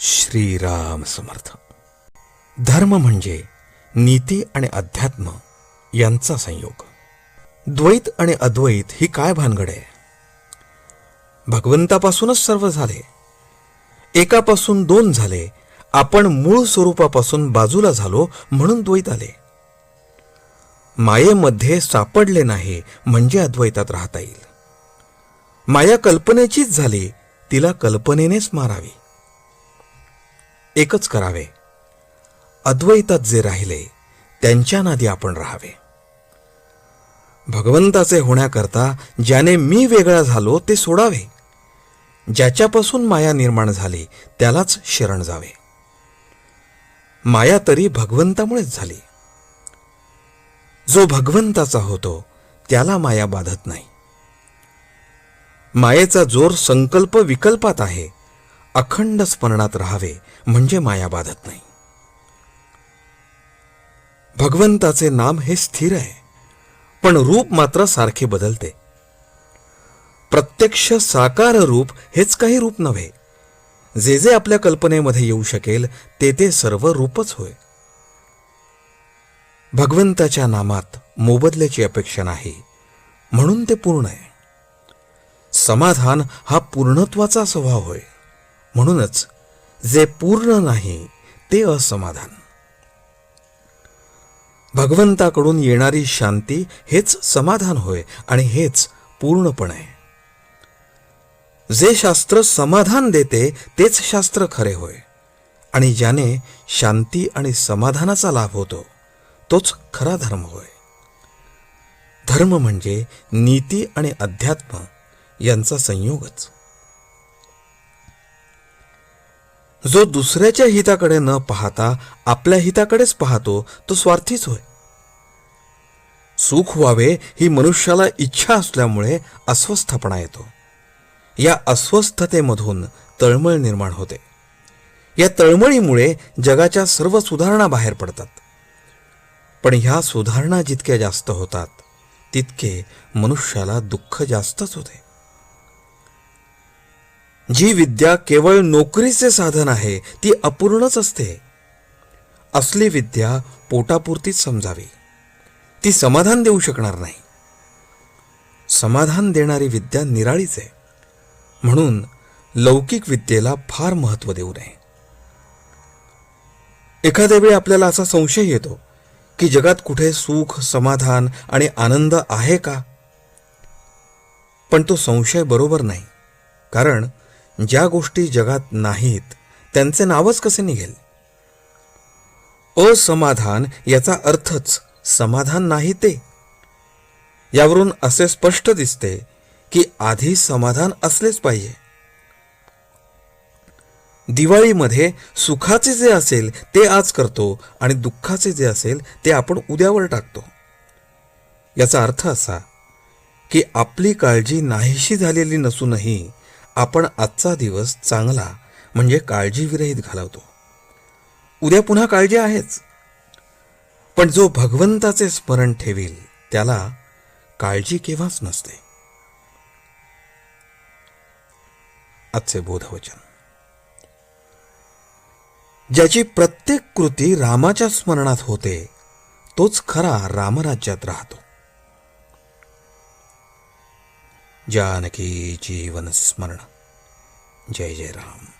श्रीराम समर्थ. धर्म म्हणजे नीती आणि अध्यात्म यांचा संयोग. द्वैत आणि अद्वैत ही काय भानगड आहे? भगवंतापासूनच सर्व झाले. एकापासून दोन झाले. आपण मूळ स्वरूपापासून बाजूला झालो म्हणून द्वैत आले. मायेमध्ये सापडले नाही म्हणजे अद्वैतात राहता येईल. माया कल्पनेचीच झाली तिला कल्पनेनेच मारावी. एकच करावे. अद्वैतात जे राहिले त्यांच्या नादी आपण राहावे. भगवंताचे होण्याकरता ज्याने मी वेगळा झालो ते सोडावे. ज्याच्यापासून माया निर्माण झाली त्यालाच शरण जावे. माया तरी भगवंतामुळेच झाली. जो भगवंताचा होतो त्याला माया बाधत नाही. मायेचा जोर संकल्प विकल्पात आहे. अखंड स्मरणात राहावे म्हणजे माया बाधत नाही. भगवंताचे नाम हे स्थिर आहे पण रूप मात्र सारखे बदलते. प्रत्यक्ष साकार रूप हेच काही रूप नव्हे. जे जे आपल्या कल्पनेमध्ये येऊ शकेल ते ते सर्व रूपच होय. भगवंताच्या नामात मोबदल्याची अपेक्षा नाही म्हणून ते पूर्ण आहे. समाधान हा पूर्णत्वाचा स्वभाव होय. म्हणूनच जे पूर्ण नाही ते असमाधान. भगवंताकडून येणारी शांती हेच समाधान होय आणि हेच पूर्णपण. आहे जे शास्त्र समाधान देते तेच शास्त्र खरे होय. आणि ज्याने शांती आणि समाधानाचा लाभ होतो तोच खरा धर्म होय. धर्म म्हणजे नीती आणि अध्यात्म यांचा संयोगच. जो दुसऱ्याच्या हिताकडे न पाहता आपल्या हिताकडेच पाहतो तो स्वार्थीच होय. सुख व्हावे ही मनुष्याला इच्छा असल्यामुळे अस्वस्थपणा येतो. या अस्वस्थतेमधून तळमळ निर्माण होते. या तळमळीमुळे जगाच्या सर्व सुधारणा बाहेर पडतात. पण ह्या सुधारणा जितक्या जास्त होतात तितके मनुष्याला दुःख जास्तच होते. जी विद्या केवळ नोकरीचे साधन आहे ती अपूर्णच असते. असली विद्या पोटापुरतीच समजावी. ती समाधान देऊ शकणार नाही. समाधान देणारी विद्या निराळीच आहे. म्हणून लौकिक विद्येला फार महत्त्व देऊ नये. एखाद्या वेळी आपल्याला असा संशय येतो की जगात कुठे सुख समाधान आणि आनंद आहे का? पण तो संशय बरोबर नाही कारण ज्या गोष्टी जगात नाहीत त्यांचे नावच कसे निघेल? असमाधान याचा अर्थच समाधान नाही ते. यावरून असे स्पष्ट दिसते की आधी समाधान असलेच पाहिजे. दिवाळीमध्ये सुखाचे जे असेल ते आज करतो आणि दुःखाचे जे असेल ते आपण उद्यावर टाकतो. याचा अर्थ असा की आपली काळजी नाहीशी झालेली नसूनही आपण आजचा दिवस चांगला म्हणजे काळजीविरहित घालवतो. उद्या पुन्हा काळजी आहेच. पण जो भगवंताचे स्मरण ठेवील त्याला काळजी केव्हाच नसते. आजचे बोधवचन. ज्याची प्रत्येक कृती रामाच्या स्मरणात होते तोच खरा रामराज्यात राहतो. जानकी जीवन स्मरण जय जय राम